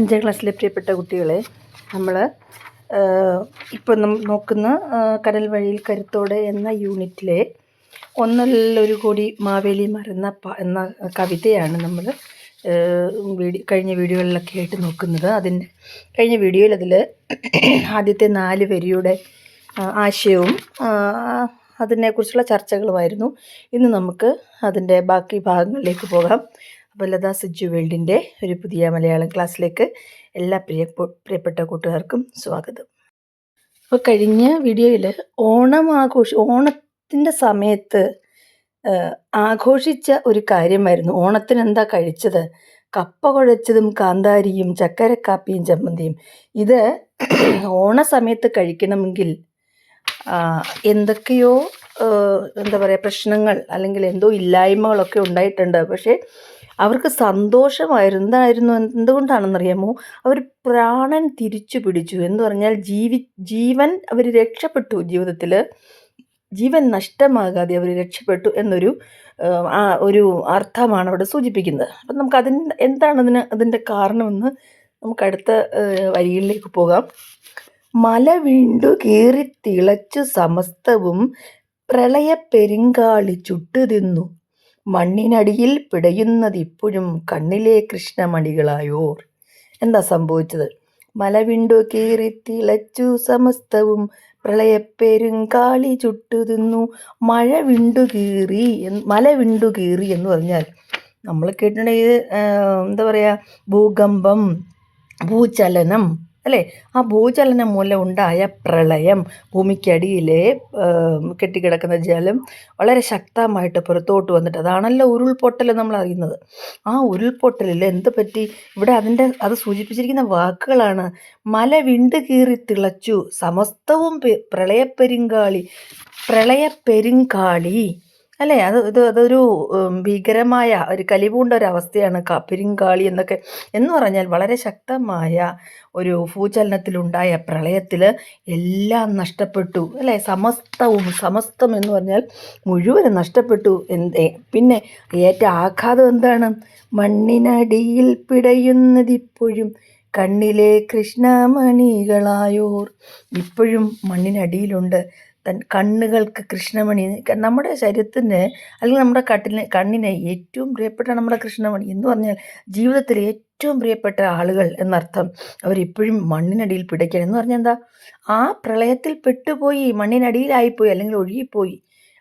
അഞ്ചാം ക്ലാസ്സിലെ പ്രിയപ്പെട്ട കുട്ടികളെ നമ്മൾ ഇപ്പോൾ നോക്കുന്ന കടൽ വഴിയിൽ കരുത്തോടെ എന്ന യൂണിറ്റിലെ ഒന്നല്ലൊരു കോടി മാവേലി മറന്ന പ എന്ന കവിതയാണ് നമ്മൾ വീഡിയോ കഴിഞ്ഞ വീഡിയോകളിലൊക്കെ ആയിട്ട് നോക്കുന്നത്. അതിന്റെ കഴിഞ്ഞ വീഡിയോയിൽ അതിൽ ആദ്യത്തെ നാല് വരിയുടെ ആശയവും അതിനെക്കുറിച്ചുള്ള ചർച്ചകളുമായിരുന്നു. ഇന്ന് നമുക്ക് അതിന്റെ ബാക്കി ഭാഗങ്ങളിലേക്ക് പോകാം. അപ്പോൾ ലതാ വേൾഡിന്റെ ഒരു പുതിയ മലയാളം ക്ലാസ്സിലേക്ക് എല്ലാ പ്രിയ പ്രിയപ്പെട്ട കൂട്ടുകാർക്കും സ്വാഗതം. അപ്പോൾ കഴിഞ്ഞ വീഡിയോയിൽ ഓണം ആഘോഷ ഓണത്തിന്റെ സമയത്ത് ആഘോഷിച്ച ഒരു കാര്യമായിരുന്നു. ഓണത്തിന് എന്താ കഴിച്ചത്? കപ്പ കുഴച്ചതും കാന്താരിയും ചക്കരക്കാപ്പിയും ചമ്മന്തിയും. ഇത് ഓണ സമയത്ത് കഴിക്കണമെങ്കിൽ എന്തൊക്കെയോ എന്താ പറയുക പ്രശ്നങ്ങൾ അല്ലെങ്കിൽ എന്തോ ഇല്ലായ്മകളൊക്കെ ഉണ്ടായിട്ടുണ്ട്. പക്ഷേ അവർക്ക് സന്തോഷമായിരുന്നു എന്തായിരുന്നു എന്തുകൊണ്ടാണെന്നറിയാമോ? അവർ പ്രാണൻ തിരിച്ചു പിടിച്ചു എന്ന് പറഞ്ഞാൽ ജീവി ജീവൻ അവർ രക്ഷപ്പെട്ടു ജീവിതത്തിൽ ജീവൻ നഷ്ടമാകാതെ അവർ രക്ഷപ്പെട്ടു എന്നൊരു ഒരു അർത്ഥമാണ് അവിടെ സൂചിപ്പിക്കുന്നത്. അപ്പം നമുക്ക് അതിന് എന്താണ് അതിന് അതിന്റെ കാരണമെന്ന് നമുക്ക് അടുത്ത വരികളിലേക്ക് പോകാം. മല വീണ്ടു കീറി തിളച്ചു സമസ്തവും പ്രളയപ്പെരുങ്കാളി ചുട്ടുതിന്നു. മണ്ണിനടിയിൽ പിടയുന്നതിപ്പോഴും കണ്ണിലെ കൃഷ്ണമണികളായോർ. എന്താ സംഭവിച്ചത്? മലവിണ്ടു കീറി തിളച്ചു സമസ്തവും പ്രളയപ്പെരുങ്കാളി ചുട്ടുതിന്നു. മഴ വിണ്ടു കീറി മല വിണ്ടു കീറി എന്ന് പറഞ്ഞാൽ നമ്മൾ കേട്ടിട്ടുണ്ടെങ്കിൽ എന്താ പറയുക ഭൂകമ്പം ഭൂചലനം അല്ലേ? ആ ഭൂചലനം മൂലം ഉണ്ടായ പ്രളയം ഭൂമിക്കടിയിലെ കെട്ടിക്കിടക്കുന്ന ജലം വളരെ ശക്തമായിട്ട് പുറത്തോട്ട് വന്നിട്ട് അതാണല്ലോ ഉരുൾപൊട്ടൽ നമ്മൾ അറിയുന്നത്. ആ ഉരുൾപൊട്ടലിൽ എന്ത് പറ്റി? ഇവിടെ അതിന്റെ അത് സൂചിപ്പിച്ചിരിക്കുന്ന വാക്കുകളാണ്. മല വിണ്ട് കീറി തിളച്ചു. സമസ്തവും പ്രളയപ്പെരുങ്കാളി പ്രളയപ്പെരുങ്കാളി. അല്ലേ? അത് ഇത് അതൊരു ഭീകരമായ ഒരു കലിപൂണ്ട ഒരു അവസ്ഥയാണ് പെരിങ്കാളി എന്നൊക്കെ. എന്ന് പറഞ്ഞാൽ വളരെ ശക്തമായ ഒരു ഭൂചലനത്തിലുണ്ടായ പ്രളയത്തിൽ എല്ലാം നഷ്ടപ്പെട്ടു. അല്ലേ? സമസ്തവും സമസ്തം എന്ന് പറഞ്ഞാൽ മുഴുവനും നഷ്ടപ്പെട്ടു. എന്തേ പിന്നെ ഏറ്റ ആഘാതം എന്താണ്? മണ്ണിനടിയിൽ പിടയുന്നതിപ്പോഴും കണ്ണിലെ കൃഷ്ണമണികളായോർ. ഇപ്പോഴും മണ്ണിനടിയിലുണ്ട്. തൻ കണ്ണുകൾക്ക് കൃഷ്ണമണി നമ്മുടെ ശരീരത്തിന് അല്ലെങ്കിൽ നമ്മുടെ കട്ടിന് കണ്ണിന് ഏറ്റവും പ്രിയപ്പെട്ട നമ്മുടെ കൃഷ്ണമണി എന്ന് പറഞ്ഞാൽ ജീവിതത്തിൽ ഏറ്റവും പ്രിയപ്പെട്ട ആളുകൾ എന്നർത്ഥം. അവരിപ്പോഴും മണ്ണിനടിയിൽ പിടയ്ക്കണം എന്ന് പറഞ്ഞാൽ എന്താ? ആ പ്രളയത്തിൽ പെട്ടുപോയി മണ്ണിനടിയിലായിപ്പോയി അല്ലെങ്കിൽ ഒഴുകിപ്പോയി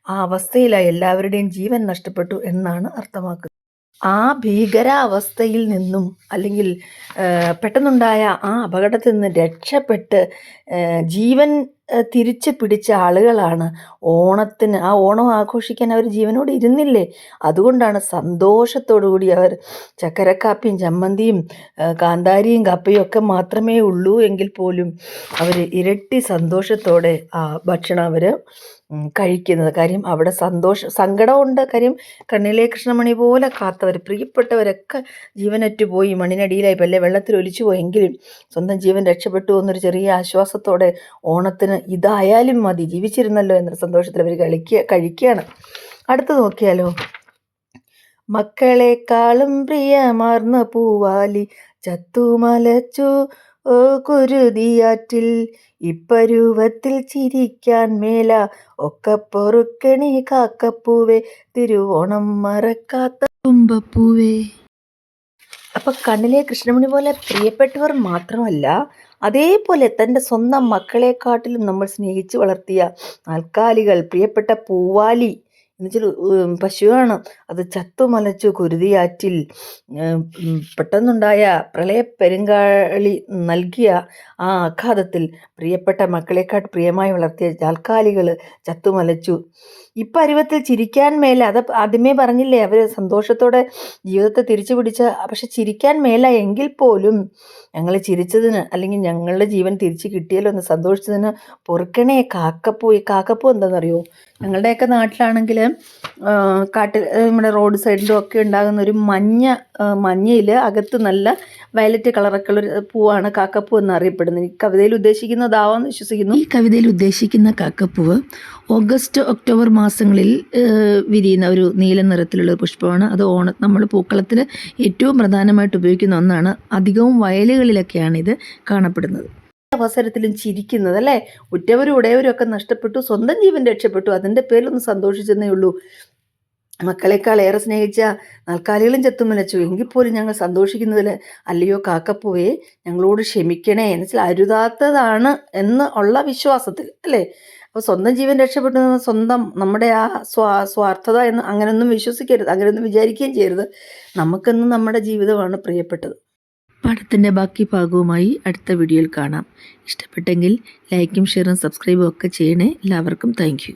ആ അവസ്ഥയിലായി എല്ലാവരുടെയും ജീവൻ നഷ്ടപ്പെട്ടു എന്നാണ് അർത്ഥമാക്കുന്നത്. ആ ഭീകരാവസ്ഥയിൽ നിന്നും അല്ലെങ്കിൽ പെട്ടെന്നുണ്ടായ ആ അപകടത്തിൽ നിന്ന് രക്ഷപ്പെട്ട് ജീവൻ തിരിച്ച് പിടിച്ച ആളുകളാണ് ഓണത്തിന് ആ ഓണം ആഘോഷിക്കാൻ അവർ ജീവനോട് ഇരുന്നില്ലേ? അതുകൊണ്ടാണ് സന്തോഷത്തോടു കൂടി അവർ ചക്കരക്കാപ്പിയും ചമ്മന്തിയും കാന്താരിയും കപ്പയും ഒക്കെ മാത്രമേ ഉള്ളൂ എങ്കിൽ പോലും അവർ ഇരട്ടി സന്തോഷത്തോടെ ആ ഭക്ഷണം അവർ കഴിക്കുന്നത്. കാര്യം അവിടെ സന്തോഷം സങ്കടമുണ്ട്. കാര്യം കണ്ണിലെ കൃഷ്ണമണി പോലെ കാത്തവർ പ്രിയപ്പെട്ടവരൊക്കെ ജീവനറ്റ് പോയി. മണ്ണിനടിയിലായി പല്ല വെള്ളത്തിൽ ഒലിച്ചു പോയെങ്കിലും സ്വന്തം ജീവൻ രക്ഷപ്പെട്ടു എന്നൊരു ചെറിയ ആശ്വാസത്തോടെ ഓണത്തിന് ഇതായാലും മതി. ജീവിച്ചിരുന്നല്ലോ എന്നൊരു സന്തോഷത്തിൽ അവർ കളിക്കുക കഴിക്കുകയാണ് അടുത്ത് നോക്കിയാലോ? മക്കളെക്കാളും പ്രിയമാർന്ന പൂവാലി ചത്തുമലച്ചു ഓ കുരുതിയാറ്റിൽ ഇപ്പരുവത്തിൽ ചിരിക്കാൻ മേല ഒക്കെ പൊറുക്കണി കാക്കപ്പൂവേ തിരുവോണം മറക്കാത്ത തുമ്പപ്പൂവേ. അപ്പൊ കണ്ണിലെ കൃഷ്ണമണി പോലെ പ്രിയപ്പെട്ടവർ മാത്രമല്ല അതേപോലെ തന്റെ സ്വന്തം മക്കളെക്കാട്ടിലും നമ്മൾ സ്നേഹിച്ച് വളർത്തിയ നാൽക്കാലികൾ പ്രിയപ്പെട്ട പൂവാലി എന്നുവെച്ചാൽ പശുവാണ്. അത് ചത്തു മലച്ചു കുരുതിയാറ്റിൽ പെട്ടെന്നുണ്ടായ പ്രളയ പെരുങ്കാളി പ്രളയപ്പെരുങ്കാളി നൽകിയ ആ ആഘാതത്തിൽ പ്രിയപ്പെട്ട മക്കളെക്കാട്ട് പ്രിയമായി വളർത്തിയ നാൽക്കാലികൾ ചത്തുമലച്ചു ഇപ്പരുവത്തിൽ ചിരിക്കാൻ മേല അത് ആദ്യമേ പറഞ്ഞില്ലേ അവർ സന്തോഷത്തോടെ ജീവിതത്തെ തിരിച്ചു പിടിച്ച പക്ഷെ ചിരിക്കാൻ മേല എങ്കിൽ പോലും ഞങ്ങൾ ചിരിച്ചതിന് അല്ലെങ്കിൽ ഞങ്ങളുടെ ജീവൻ തിരിച്ചു കിട്ടിയല്ലോ എന്ന് സന്തോഷിച്ചതിന് പൊറുക്കണേ കാക്കപ്പൂ. ഈ കാക്കപ്പൂ എന്താണെന്നറിയോ ഞങ്ങളുടെയൊക്കെ നാട്ടിലാണെങ്കിൽ കാട്ടിൽ നമ്മുടെ റോഡ് സൈഡിലും ഒക്കെ ഉണ്ടാകുന്ന ഒരു മഞ്ഞ മഞ്ഞയിൽ അകത്ത് നല്ല വയലറ്റ് കളറൊക്കെ ഉള്ള പൂവാണ് കാക്കപ്പൂ എന്നറിയപ്പെടുന്നത്. ഈ കവിതയിൽ ഉദ്ദേശിക്കുന്നതാവാന്ന് വിശ്വസിക്കുന്നു. ഈ കവിതയിൽ ഉദ്ദേശിക്കുന്ന കാക്കപ്പൂവ് ഓഗസ്റ്റ് ഒക്ടോബർ മാസങ്ങളിൽ വിരിയുന്ന ഒരു നീല നിറത്തിലുള്ള പുഷ്പമാണ്. അത് ഓണ നമ്മൾ പൂക്കളത്തിൽ ഏറ്റവും പ്രധാനമായിട്ട് ഉപയോഗിക്കുന്ന ഒന്നാണ്. അധികവും വയലുകളിലൊക്കെയാണ് ഇത് കാണപ്പെടുന്നത്. അവസരത്തിലും ചിരിക്കുന്നത് അല്ലേ? ഉറ്റവരും ഉടയവരും ഒക്കെ നഷ്ടപ്പെട്ടു സ്വന്തം ജീവൻ രക്ഷപ്പെട്ടു. അതിന്റെ പേരിലൊന്ന് സന്തോഷിച്ചെന്നേ ഉള്ളൂ. മക്കളെക്കാൾ ഏറെ സ്നേഹിച്ച നാൽക്കാലികളും ചത്തുമലച്ചു എങ്കിൽ പോലും ഞങ്ങൾ സന്തോഷിക്കുന്നതിൽ അല്ലയോ കാക്കപ്പൂവേ ഞങ്ങളോട് ക്ഷമിക്കണേ. എന്ന് വെച്ചാൽ അരുതാത്തതാണ് എന്ന് ഉള്ള വിശ്വാസത്തിൽ അല്ലേ? അപ്പോൾ സ്വന്തം ജീവൻ രക്ഷപ്പെട്ടു സ്വന്തം നമ്മുടെ ആ സ്വാ സ്വാർത്ഥത എന്ന് അങ്ങനെയൊന്നും വിശ്വസിക്കരുത് അങ്ങനെയൊന്നും വിചാരിക്കുകയും ചെയ്യരുത്. നമുക്കെന്ന് നമ്മുടെ ജീവിതമാണ് പ്രിയപ്പെട്ടത്. പാഠത്തിന്റെ ബാക്കി ഭാഗവുമായി അടുത്ത വീഡിയോയിൽ കാണാം. ഇഷ്ടപ്പെട്ടെങ്കിൽ ലൈക്കും ഷെയറും സബ്സ്ക്രൈബും ഒക്കെ ചെയ്യണേ. എല്ലാവർക്കും താങ്ക്